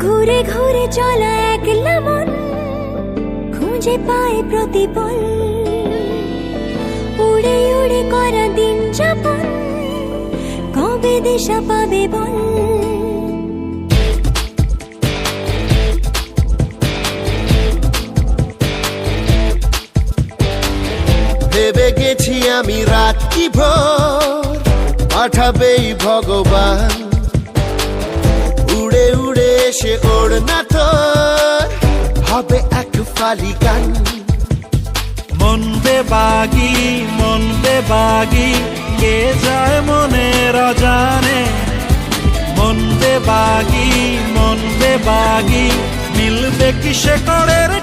ঘুরে ঘুরে চলা খুঁজে পায় প্রতিপল। উড়ে উড়ে করা দিন যাপন, কবে দিশা পাবে বল? ভেবে গেছি আমি রাত কি ভোর, পাঠাবেই ভগবান। উড়ে উড়ে এসে ওড় না তোর গান মন বেবাগি মন বেবাগি কে যায় মনে রাজানে? মন বেবাগি মন বেবাগি মিলবে কি সে করের